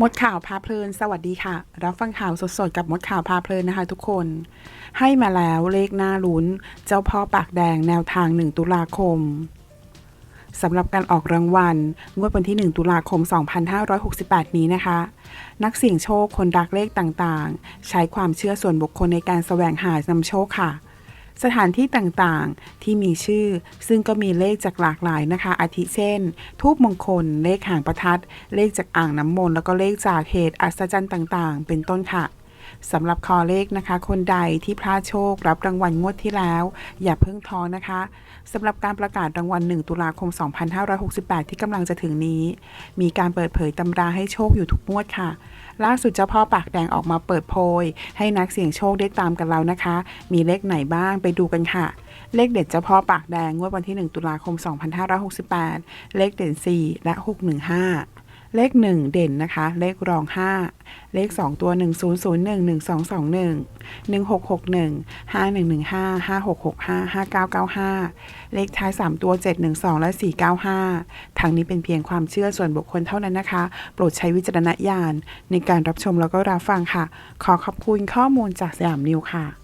มดข่าวพาเพลิน สวัสดีค่ะ รับฟังข่าวสดๆ กับมดข่าวพาเพลินนะคะทุกคน ให้มาแล้วเลขหน้าลุ้น เจ้าพ่อปากแดงแนวทาง 1 ตุลาคมสำหรับการออกรางวัล งวดวันที่ 1 ตุลาคม 2568 นี้นะคะ นักเสี่ยงโชคคนรักเลขต่างๆ ใช้ความเชื่อส่วนบุคคลในการแสวงหานำโชคค่ะ สถานที่ต่างๆ ที่มีชื่อ ซึ่งก็มีเลขจากหลากหลายนะคะ อาทิเช่น ทูบมงคล เลขหางประทัด เลขจากอ่างน้ำมนต์ แล้วก็เลขจากเหตุอัศจรรย์ต่างๆ เป็นต้นค่ะ สำหรับคอเลขนะคะ คนใดที่พลาดโชครับรางวัลงวดที่แล้ว อย่าเพิ่งท้อนะคะสำหรับการประกาศรางวัล 1 ตุลาคม 2568 ที่กำลังจะถึงนี้ มีการเปิดเผยตำราให้โชคอยู่ทุกงวดค่ะ ล่าสุดเจ้าพ่อปากแดงออกมาเปิดโพย ให้นักเสี่ยงโชคได้ตามกันแล้วนะคะ มีเลขไหนบ้างไปดูกันค่ะ เลขเด็ดเจ้าพ่อปากแดงงวดวันที่ 1 ตุลาคม 2568 เลขเด่น4และ 615 เลข 1 เด่นนะคะ เลขรอง 5 เลข 2 ตัว 1001 1221 1661 5115 5665 5995 เลขท้าย 3 ตัว 712 และ 495 ทั้งนี้เป็นเพียงความเชื่อส่วนบุคคลเท่านั้นนะคะ โปรดใช้วิจารณญาณในการรับชมแล้วก็รับฟังค่ะ ขอขอบคุณข้อมูลจากสยามนิวค่ะ